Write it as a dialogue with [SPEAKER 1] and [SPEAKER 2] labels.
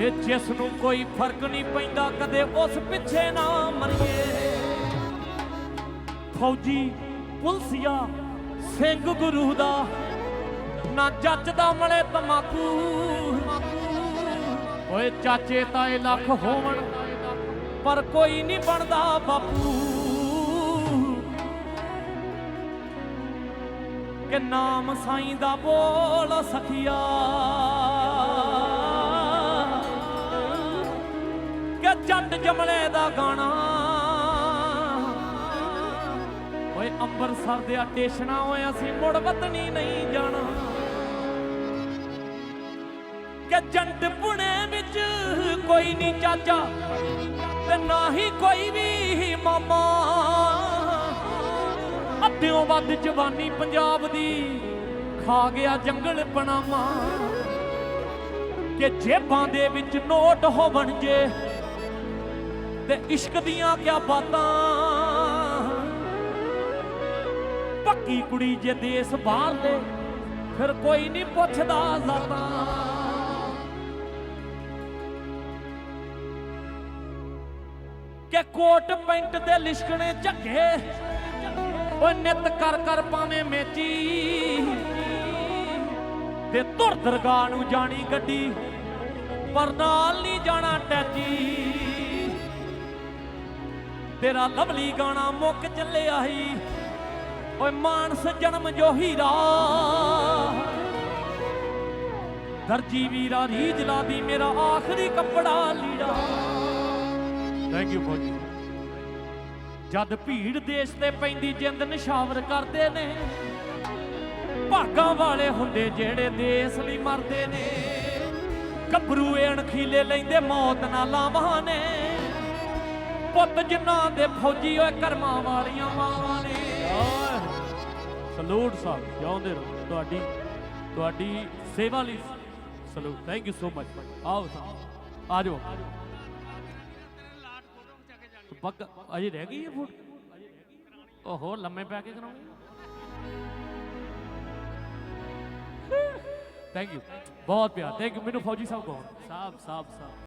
[SPEAKER 1] ਤੇ ਜਿਸ ਨੂੰ ਕੋਈ ਫ਼ਰਕ ਨਹੀਂ ਪੈਂਦਾ, ਕਦੇ ਉਸ ਪਿੱਛੇ ਨਾ ਮਰੀਏ। ਫੌਜੀ ਪੁਲਸੀਆ ਸਿੰਘ ਗੁਰੂ ਦਾ ਨਾ ਜੱਜਦਾ ਮਲੇ ਤਮਾਕੂ। ਓਏ ਚਾਚੇ ਤਾਏ ਲੱਖ ਹੋਵਣ, ਪਰ ਕੋਈ ਨਹੀਂ ਬਣਦਾ ਬਾਪੂ। ਕਿ ਨਾਮ ਸਾਈਂ ਦਾ ਬੋਲ ਸਖੀਆ। ਕਿ ਜੱਟ ਜਮਲੇ ਦਾ ਗਾਣਾ। ਓਏ ਅੰਬਰਸਰ ਦੇ ਟੇਸ਼ਣਾ ਓਏ ਅਸੀਂ, ਮੁੜ ਵਤਨੀ ਨਹੀਂ ਜਾਣਾ। ਕਿ ਜੰਟ ਪੁਣੇ ਵਿੱਚ ਕੋਈ ਨਹੀਂ ਚਾਚਾ ਤੇ ਨਾ ਹੀ ਕੋਈ ਵੀ ਮਾਮਾ। ਅੱਧਿਓਂ ਵੱਧ ਜਵਾਨੀ ਪੰਜਾਬ ਦੀ ਖਾ ਗਿਆ ਜੰਗਲ ਪਨਾਮਾ। ਕਿ ਜੇਬਾਂ ਦੇ ਵਿੱਚ ਨੋਟ ਹੋਵਣ ਜੇ ਤੇ ਇਸ਼ਕ ਦੀਆਂ ਕਿਆ ਬਾਤਾਂ? ਪੱਕੀ ਕੁੜੀ ਜੇ ਦੇਸ ਬਾਹਰ ਦੇ, ਫਿਰ ਕੋਈ ਨਹੀਂ ਪੁੱਛਦਾ ਜ਼ਾਤਾਂ ਕਿ ਕੋਟ ਪੈਂਟ ਦੇ ਲਿਸ਼ਕਣੇ ਝੱਗੇ, ਓਏ ਨਿਤ ਕਰ ਕਰ ਪਾਵੇਂ ਮੇਚੀ। ਤੇ ਧੁਰ ਦਰਗਾਹ ਨੂੰ ਜਾਣੀ ਗੱਡੀ, ਪਰ ਨਾਲ ਨਹੀਂ ਜਾਣਾ ਟੈਚੀ। ਤੇਰਾ ਲਵਲੀ ਗਾਣਾ ਮੁੱਕ ਚੱਲਿਆ ਹੀ ਓਏ ਮਾਨਸ ਜਨਮ ਜੋ ਹੀਰਾ। ਦਰਜੀ ਵੀਰਾ ਰੀਝ ਲਾ ਦੀ ਮੇਰਾ ਆਖਰੀ ਕੱਪੜਾ ਲੀੜਾ। ਥੈਂਕ ਯੂ ਫੌਜੀ। ਜਦ ਭੀੜ ਦੇਸ਼ ਤੇ ਪੈਂਦੀ ਜਿੰਦ ਨਿਸ਼ਾਵਰ ਕਰਦੇ ਨੇ। ਭਾਗਾਂ ਵਾਲੇ ਹੁੰਦੇ ਜਿਹੜੇ ਦੇਸ਼ ਲਈ ਮਰਦੇ ਨੇ। ਗੱਭਰੂ ਇਹ ਅਣਖੀਲੇ ਲੈਂਦੇ ਮੌਤ ਨਾਲ ਲਾਵਾਂ ਨੇ। ਪੁੱਤ ਜਿਨ੍ਹਾਂ ਦੇ ਫੌਜੀ ਓਏ ਕਰਮਾਂ ਵਾਲੀਆਂ ਮਾਵਾਂ ਨੇ। ਸਲੂਟ ਸਾਹਿਬ ਜਿਉਂਦੇ ਰਹੋ। ਤੁਹਾਡੀ ਤੁਹਾਡੀ ਸੇਵਾ ਲਈ salute. Thank you so much ਆਓ ਸਾਹਿਬ ਆ ਜਾਓ ਪੱਕ ਅਜੇ ਰਹਿ ਗਈ ਇਹ ਫੋਟ? ਓਹੋ ਲੰਮੇ ਪੈ ਕੇ ਕਰਾਉਂਗੇ ਥੈਂਕ ਯੂ ਬਹੁਤ ਪਿਆਰ। ਥੈਂਕ ਯੂ ਮੈਨੂੰ ਫੌਜੀ ਸਾਹਿਬ ਕਹੋ ਸਾਹਿਬ ਸਾਹਿਬ ਸਾਹਿਬ।